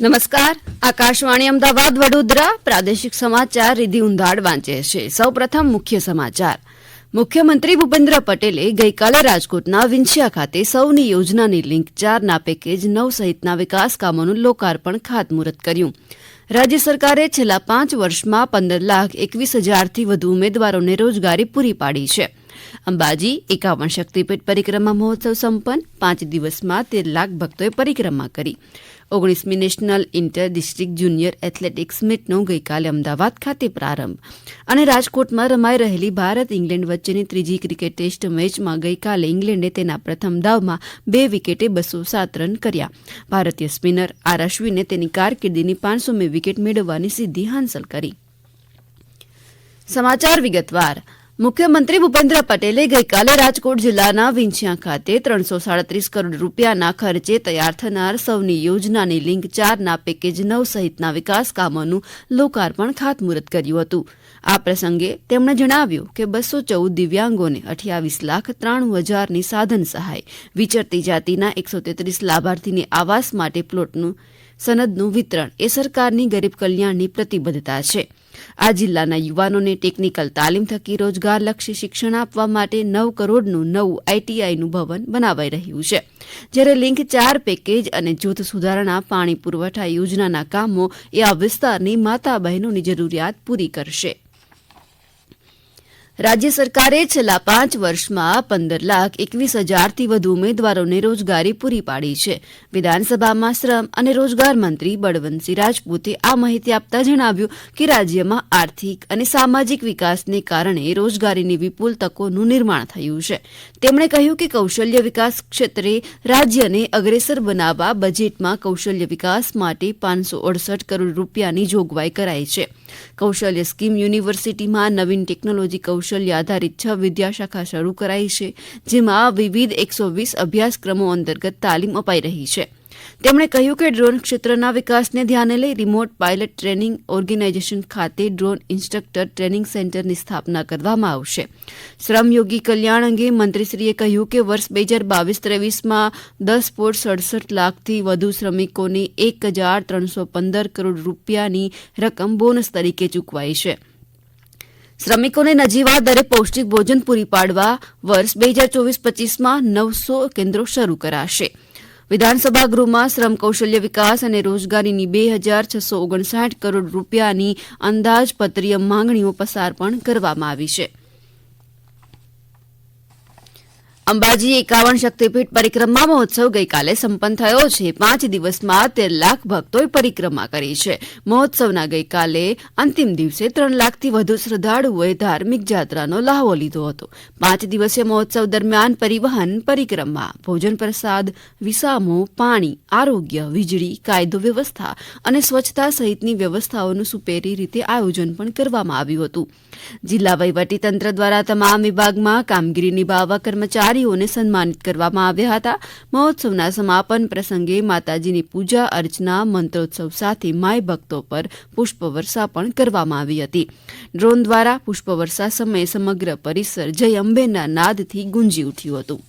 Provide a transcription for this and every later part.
નમસ્કાર. આકાશવાણી અમદાવાદ, વડોદરા, પ્રાદેશિક સમાચાર રિધિ ઉંધાડ વાંચે છે. સૌપ્રથમ મુખ્ય સમાચાર. મુખ્યમંત્રી ભૂપેન્દ્ર પટેલે ગઈકાલે રાજકોટના વિંછિયા ખાતે સૌની યોજનાની લિંક ચારના પેકેજ નવ સહિતના વિકાસ કામોનું લોકાર્પણ ખાતમુહૂર્ત કર્યું. રાજ્ય સરકારે છેલ્લા પાંચ વર્ષમાં પંદર લાખ એકવીસ હજારથી વધુ ઉમેદવારોને રોજગારી પૂરી પાડી છે. અંબાજી એકાવન શક્તિપીઠ પરિક્રમા મહોત્સવ સંપન્ન. પાંચ દિવસમાં તેર લાખ ભક્તોએ પરિક્રમા કરી. ઓગણીસમી national inter district junior athletics મીટનો ગઈકાલે અમદાવાદ ખાતે પ્રારંભ. અને રાજકોટમાં રમાઈ રહેલી ભારત ઇંગ્લેન્ડ વચ્ચેની ત્રીજી ક્રિકેટ ટેસ્ટ મેચમાં ગઈકાલે ઇંગ્લેન્ડે તેના પ્રથમ દાવમાં બે વિકેટે બસો સાત રન કર્યા. ભારતીય સ્પિનર આર અશ્વિને તેની કારકિર્દીની પાંચસોમી વિકેટ મેળવવાની સિદ્ધિ હાંસલ કરી. સમાચાર વિગતવાર. મુખ્યમંત્રી ભૂપેન્દ્ર પટેલે ગઈકાલે રાજકોટ જિલ્લાના વિંછિયા ખાતે ત્રણસો સાડત્રીસ કરોડ રૂપિયાના ખર્ચે તૈયાર થનાર સૌની યોજનાની લિંક ચારના પેકેજ નવ સહિતના વિકાસ કામોનું લોકાર્પણ ખાતમુહૂર્ત કર્યું હતું. આ પ્રસંગે તેમણે જણાવ્યું કે બસો ચૌદ દિવ્યાંગોને અઠ્યાવીસ લાખ ત્રાણું હજારની સાધન સહાય, વિચરતી જાતિના એકસો તેત્રીસ લાભાર્થીને આવાસ માટે પ્લોટનું, સનદનું વિતરણ એ સરકારની ગરીબ કલ્યાણની પ્રતિબદ્ધતા છે. આ જિલ્લાના યુવાનોને ટેકનિકલ તાલીમ થકી રોજગારલક્ષી શિક્ષણ આપવા માટે નવ કરોડનું નવું આઈટીઆઈનું ભવન બનાવાઈ રહ્યું છે. જ્યારે લિંક ચાર પેકેજ અને જૂથ સુધારણા, પાણી પુરવઠા યોજનાના કામો એ આ વિસ્તારની માતા બહેનોની જરૂરિયાત પૂરી કરશે. રાજ્ય સરકારે છેલ્લા પાંચ વર્ષમાં પંદર લાખ એકવીસ હજારથી વધુ ઉમેદવારોને રોજગારી પૂરી પાડી છે. વિધાનસભામાં શ્રમ અને રોજગાર મંત્રી બળવંતસિંહ રાજપૂતે આ માહિતી આપતા જણાવ્યું કે રાજ્યમાં આર્થિક અને સામાજિક વિકાસને કારણે રોજગારીની વિપુલ તકોનું નિર્માણ થયું છે. તેમણે કહ્યું કે કૌશલ્ય વિકાસ ક્ષેત્રે રાજ્યને અગ્રેસર બનાવવા બજેટમાં કૌશલ્ય વિકાસ માટે પાંચસો અડસઠ કરોડ રૂપિયાની જોગવાઈ કરાઈ છે. કૌશલ્ય સ્કીમ યુનિવર્સિટીમાં નવીન ટેકનોલોજી કૌશલ્ય આધારિત છ વિદ્યાશાખા શરૂ કરાઈ છે, જેમાં વિવિધ એકસો વીસ અભ્યાસક્રમો અંતર્ગત તાલીમ અપાઈ રહી છે. તેમણે કહ્યું કે ડ્રોન ક્ષેત્રના વિકાસને ધ્યાને લઈ રિમોટ પાયલટ ટ્રેનિંગ ઓર્ગેનાઇઝેશન ખાતે ડ્રોન ઇન્સ્ટ્રક્ટર ટ્રેનિંગ સેન્ટરની સ્થાપના કરવામાં આવશે. શ્રમયોગી કલ્યાણ અંગે મંત્રીશ્રીએ કહ્યું કે વર્ષ બે હજાર બાવીસ ત્રેવીસમાં દસ પોઈન્ટ સડસઠ લાખથી વધુ શ્રમિકોને એક હજાર ત્રણસો પંદર કરોડ રૂપિયાની રકમ બોનસ તરીકે ચૂકવાઈ છે. શ્રમિકોને નજીવા દરે પૌષ્ટિક ભોજન પૂરી પાડવા વર્ષ બે હજાર ચોવીસ પચીસમાં નવસો કેન્દ્રો શરૂ કરાશે. વિધાનસભા ગૃહમાં શ્રમ કૌશલ્ય વિકાસ અને રોજગારીની બે હજાર છસો ઓગણસાઠ કરોડ રૂપિયાની અંદાજપત્રીય માંગણીઓ પસાર પણ કરવામાં આવી છે. અંબાજી એકાવન શક્તિપીઠ પરિક્રમા મહોત્સવ ગઈકાલે સંપન્ન થયો છે. પાંચ દિવસમાં તેર લાખ ભક્તોએ પરિક્રમા કરી છે. મહોત્સવના ગઈકાલે અંતિમ દિવસે ત્રણ લાખથી વધુ શ્રદ્ધાળુઓએ ધાર્મિક જાત્રાનો લહાવો લીધો હતો. પાંચ દિવસીય મહોત્સવ દરમિયાન પરિવહન, પરિક્રમા, ભોજન પ્રસાદ, વિસામો, પાણી, આરોગ્ય, વીજળી, કાયદો વ્યવસ્થા અને સ્વચ્છતા સહિતની વ્યવસ્થાઓનું સુપેરી રીતે આયોજન પણ કરવામાં આવ્યું હતું. જિલ્લા વહીવટીતંત્ર દ્વારા તમામ વિભાગમાં કામગીરી નિભાવવા કર્મચારીઓને સન્માનિત કરવામાં આવ્યા હતા. મહોત્સવના સમાપન પ્રસંગે માતાજીની પૂજા, અર્ચના, મંત્રોત્સવ સાથે માય ભક્તો પર પુષ્પવર્ષા પણ કરવામાં આવી હતી. ડ્રોન દ્વારા પુષ્પવર્ષા સમયે સમગ્ર પરિસર જય અંબેના નાદથી ગુંજી ઉઠ્યું હતું.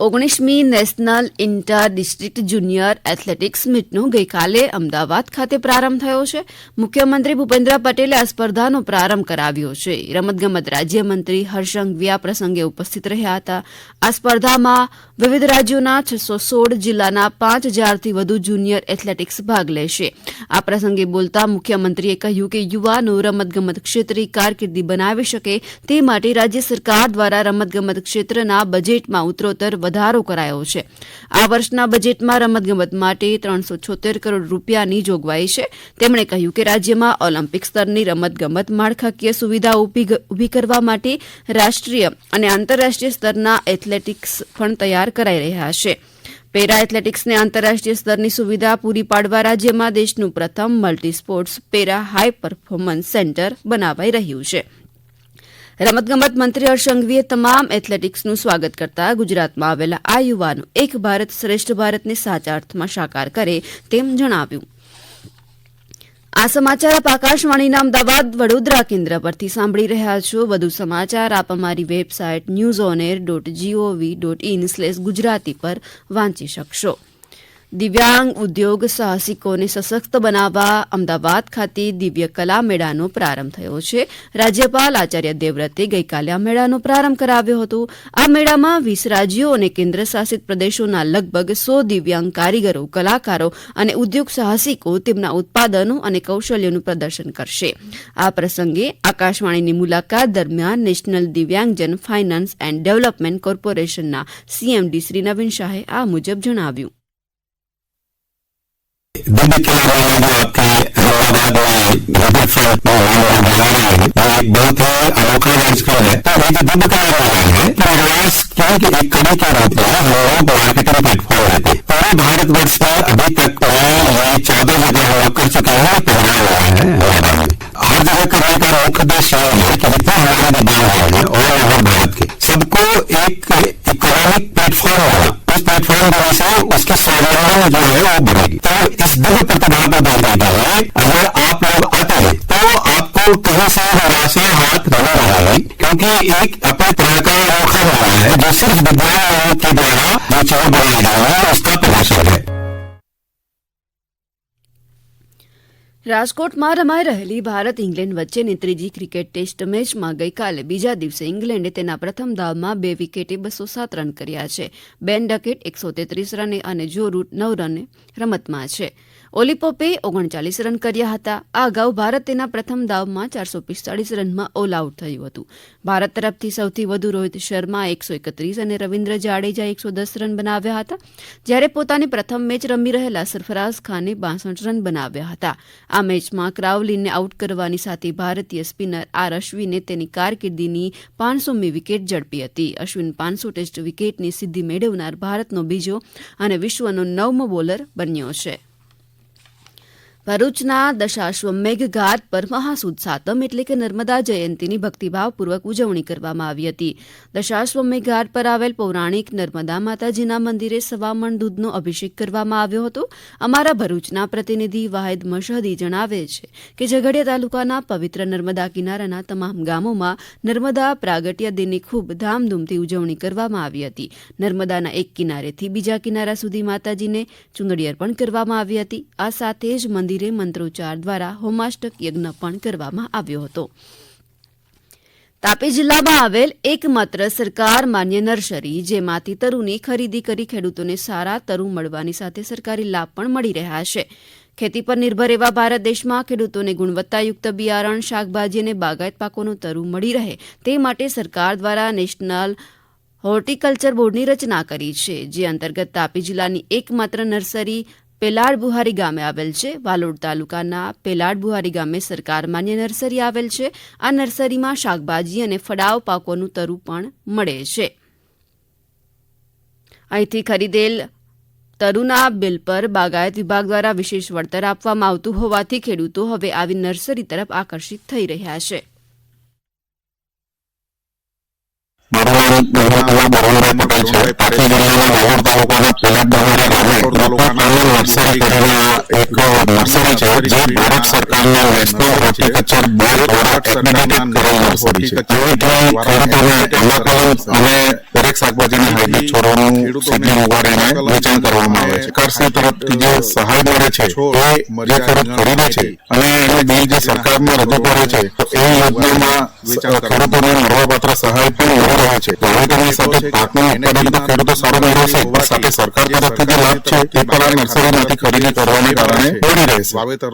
ઓગણીસમી national inter district junior athletics મીટનો ગઈકાલે અમદાવાદ ખાતે પ્રારંભ થયો છે. મુખ્યમંત્રી ભૂપેન્દ્ર પટેલે આ સ્પર્ધાનો પ્રારંભ કરાવ્યો છે. રમતગમત રાજ્યમંત્રી હર્ષંઘવી આ પ્રસંગે ઉપસ્થિત રહ્યા હતા. આ સ્પર્ધામાં વિવિધ રાજ્યોના છસો સોળ જિલ્લાના પાંચ હજારથી વધુ જુનિયર એથ્લેટિક્સ ભાગ લેશે. આ પ્રસંગે બોલતા મુખ્યમંત્રીએ કહ્યું કે યુવાનો રમતગમત ક્ષેત્રે કારકિર્દી બનાવી શકે તે માટે રાજ્ય સરકાર દ્વારા રમતગમત ક્ષેત્રના બજેટમાં ઉત્તરોત્તર વધારો કરાયો છે. આ વર્ષના બજેટમાં રમતગમત માટે ત્રણસો છોતેર કરોડ રૂપિયાની જોગવાઈ છે. તેમણે કહ્યું કે રાજ્યમાં ઓલિમ્પિક સ્તરની રમતગમત માળખાકીય સુવિધા ઊભી કરવા માટે રાષ્ટ્રીય અને આંતરરાષ્ટ્રીય સ્તરના એથ્લેટિક્સ પણ તૈયાર કરાઈ રહ્યા છે. પેરા એથ્લેટિક્સને આંતરરાષ્ટ્રીય સ્તરની સુવિધા પૂરી પાડવા રાજ્યમાં દેશનું પ્રથમ multi sports para high performance centre બનાવાઈ રહ્યું છે. રમતગમત મંત્રી હર્ષંઘવીએ તમામ એથ્લેટિક્સનું સ્વાગત કરતા ગુજરાતમાં આવેલા આ યુવાનો એક ભારત શ્રેષ્ઠ ભારતને સાચા અર્થમાં સાકાર કરે તેમ જણાવ્યું. આ સમાચાર આપ આકાશવાણીના અમદાવાદ વડોદરા કેન્દ્ર પરથી સાંભળી રહ્યા છો. વધુ સમાચાર આપ અમારી website news on air dot GOV dot in slash Gujarati પર વાંચી શકશો. દિવ્યાંગ ઉદ્યોગ સાહસિકોને સશક્ત બનાવવા અમદાવાદ ખાતે દિવ્ય કલા મેળાનો પ્રારંભ થયો છે. રાજ્યપાલ આચાર્ય દેવવ્રતે ગઈકાલે આ મેળાનો પ્રારંભ કરાવ્યો હતો. આ મેળામાં વીસ રાજ્યો અને કેન્દ્ર શાસિત પ્રદેશોના લગભગ સો દિવ્યાંગ કારીગરો, કલાકારો અને ઉદ્યોગ સાહસિકો તેમના ઉત્પાદનો અને કૌશલ્યોનું પ્રદર્શન કરશે. આ પ્રસંગે આકાશવાણીની મુલાકાત દરમિયાન નેશનલ દિવ્યાંગજન ફાઇનાન્સ એન્ડ ડેવલપમેન્ટ કોર્પોરેશનના સીએમડી શ્રી નવીન શાહે આ મુજબ જણાવ્યું. दिव्य कला मेला जो आपके अहमदाबाद में रिवर फ्रंट में होने जा रहे हैं वो एक बहुत ही अनोखा आविष्कार है तो ये जो दिव्य कला मेला है प्रयास किया कि एक कड़ी के रूप में हम लोग मार्केटिंग प्लेटफॉर्म रहते पूरे भारतवर्ष में अभी तक ये चौदह जगह हम लोग कर चुके हैं पहला हुआ है हरियाणा में हर जगह करने का मुख्य उद्देश्य लगातार जो है वो बढ़ेगी तो इस दृढ़ प्रतिभा को दर्शाता है अगर आप लोग अटल तो आपको कहीं से राशि हाथ लगा रहा है क्योंकि एक अपने तरह का वो रहा है जो सिर्फ़ विद्वान के द्वारा जो चाव बनाया जा रहा है उसका प्रदर्शन है। રાજકોટમાં રમાઈ રહેલી ભારત ઇંગ્લેન્ડ વચ્ચેની ત્રીજી ક્રિકેટ ટેસ્ટ મેચમાં ગઈકાલે બીજા દિવસે ઇંગ્લેન્ડે તેના પ્રથમ દાવમાં બે વિકેટે બસો સાત રન કર્યા છે. બેન ડકેટ એકસો તેત્રીસ રને અને જો રૂટ નવ રને રમતમાં છે. ઓલિપોપે ઓગણચાલીસ રન કર્યા હતા. આ અગાઉ ભારત તેના પ્રથમ દાવમાં ચારસો પિસ્તાળીસ રનમાં ઓલ આઉટ થયું હતું. ભારત તરફથી સૌથી વધુ રોહિત શર્મા એકસો એકત્રીસ અને રવિન્દ્ર જાડેજા એકસો દસ રન બનાવ્યા હતા. જ્યારે પોતાની પ્રથમ મેચ રમી રહેલા સરફરાઝ ખાને બાસઠ રન બનાવ્યા હતા. આ મેચમાં ક્રાવલીને આઉટ કરવાની સાથે ભારતીય સ્પિનર આર અશ્વિને તેની કારકિર્દીની પાંચસોમી વિકેટ ઝડપી હતી. અશ્વિન પાંચસો ટેસ્ટ વિકેટની સિદ્ધિ મેળવનાર ભારતનો બીજો અને વિશ્વનો નવમો બોલર બન્યો છે. ભરૂચના દશાશ્વમેઘ ઘાટ પર મહાસુદ સાતમ એટલે કે નર્મદા જયંતીની ભક્તિભાવપૂર્વક ઉજવણી કરવામાં આવી હતી. દશાશ્વમેઘ ઘાટ પર આવેલ પૌરાણિક નર્મદા માતાજીના મંદિરે સવામણ દૂધનો અભિષેક કરવામાં આવ્યો હતો. અમારા ભરૂચના પ્રતિનિધિ વાહિદ મશહદી જણાવે છે કે ઝઘડિયા તાલુકાના પવિત્ર નર્મદા કિનારાના તમામ ગામોમાં નર્મદા પ્રાગટ્ય દિનની ખૂબ ધામધૂમથી ઉજવણી કરવામાં આવી હતી. નર્મદાના એક કિનારેથી બીજા કિનારા સુધી માતાજીને ચુંદડી અર્પણ કરવામાં આવી હતી. આ સાથે જ મંદિર મંદિરે મંત્રોચ્ચાર દ્વારા હોમાષ્ટક યજ્ઞ પણ કરવામાં આવ્યો હતો. તાપી જિલ્લામાં આવેલ એકમાત્ર સરકાર માન્ય નર્સરી, જેમાંથી તરુની ખરીદી કરી ખેડૂતોને સારા તરુ મળવાની સાથે સરકારી લાભ પણ મળી રહ્યા છે. ખેતી પર નિર્ભર એવા ભારત દેશમાં ખેડૂતોને ગુણવત્તાયુક્ત બિયારણ, શાકભાજી અને બાગાયત પાકોનું તરુ મળી રહે તે માટે સરકાર દ્વારા નેશનલ હોર્ટિકલ્ચર બોર્ડની રચના કરી છે. જે અંતર્ગત તાપી જિલ્લાની એકમાત્ર નર્સરી પેલાડ બુહારી ગામે આવેલ છે. વાલોડ તાલુકાના પેલાડ બુહારી ગામે સરકાર માન્ય નર્સરી આવેલ છે. આ નર્સરીમાં શાકભાજી અને ફળાવ પાકોનું તરું પણ મળે છે. અહીંથી ખરીદેલ તરુના બિલ પર બાગાયત વિભાગ દ્વારા વિશેષ વળતર આપવામાં આવતું હોવાથી ખેડૂતો હવે આવી નર્સરી તરફ આકર્ષિત થઈ રહ્યા છે. તાલુકાના નર્સરી કરીને એક નર્સરી છે જે ભારત સરકારના નેશનલ હોર્ટિકલ્ચર બોર્ડ દ્વારા એક્રેડિટેડ કરેલ નર્સરી છે જેથી ખેડૂતોને અને દરેક શાકભાજીના હાઇબ્રિડ છોડવાનું સીધી ઉગાડીને વેચાણ કરવામાં આવે છે. સરકારશ્રી તરફથી જે સહાય મળે છે એ જે ખેડૂત ખરીદે છે અને એને બિલ જે સરકારમાં રજૂ કરે છે તો એ યોજનામાં ખેડૂતોને મળવાપાત્ર સહાય પણ મળી રહે છે. વાવેતરની સાથે પાકનું ઉત્પાદન તો ખેડૂતો સારું મેળવશે પણ સાથે સરકાર તરફથી જે લાભ છે તે પણ આ નર્સરીમાંથી ખરીદી કરવાને કારણે મળી રહેશે વાવેતર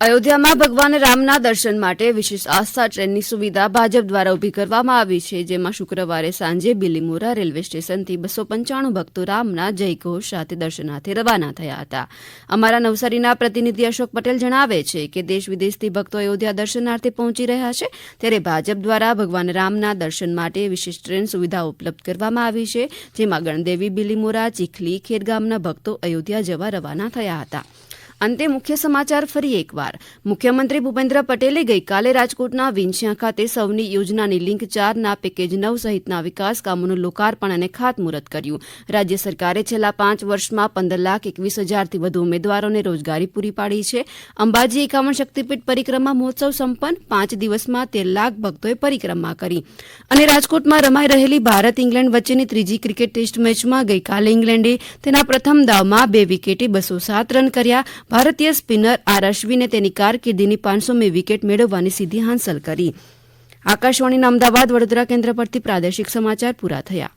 અયોધ્યામાં ભગવાન રામના દર્શન માટે વિશેષ આસ્થા ટ્રેનની સુવિધા ભાજપ દ્વારા ઊભી કરવામાં આવી છે, જેમાં શુક્રવારે સાંજે બિલીમોરા રેલવે સ્ટેશનથી બસો પંચાણું ભક્તો રામના જયઘોષ સાથે દર્શનાર્થે રવાના થયા હતા. અમારા નવસારીના પ્રતિનિધિ અશોક પટેલ જણાવે છે કે દેશ વિદેશથી ભક્તો અયોધ્યા દર્શનાર્થે પહોંચી રહ્યા છે, ત્યારે ભાજપ દ્વારા ભગવાન રામના દર્શન માટે વિશેષ ટ્રેન સુવિધા ઉપલબ્ધ કરવામાં આવી છે, જેમાં ગણદેવી, બિલીમોરા, ચીખલી ખેરગામના ભક્તો અયોધ્યા જવા રવાના થયા હતા. અંતે મુખ્ય સમાચાર ફરી એકવાર. મુખ્યમંત્રી ભૂપેન્દ્ર પટેલે ગઈકાલે રાજકોટના વિંછિયા ખાતે સૌની યોજનાની લિંક ચારના પેકેજ નવ સહિતના વિકાસ કામોનું લોકાર્પણ અને ખાતમુહૂર્ત કર્યું. રાજ્ય સરકારે છેલ્લા પાંચ વર્ષમાં પંદર લાખ એકવીસ હજારથી વધુ ઉમેદવારોને રોજગારી પૂરી પાડી છે. અંબાજી એકાવન શક્તિપીઠ પરિક્રમા મહોત્સવ સંપન્ન પાંચ દિવસમાં તેર લાખ ભક્તોએ પરિક્રમા કરી. અને રાજકોટમાં રમાઈ રહેલી ભારત ઇંગ્લેન્ડ વચ્ચેની ત્રીજી ક્રિકેટ ટેસ્ટ મેચમાં ગઈકાલે ઇંગ્લેન્ડે તેના પ્રથમ દાવમાં બે વિકેટે બસો સાત રન કર્યા. ભારતીય સ્પિનર આર અશ્વિને તેની કારકિર્દીની પાંચસોમી વિકેટ મેળવવાની સિદ્ધિ હાંસલ કરી. આકાશવાણીના અમદાવાદ વડોદરા કેન્દ્ર પરથી પ્રાદેશિક સમાચાર પૂરા થયા.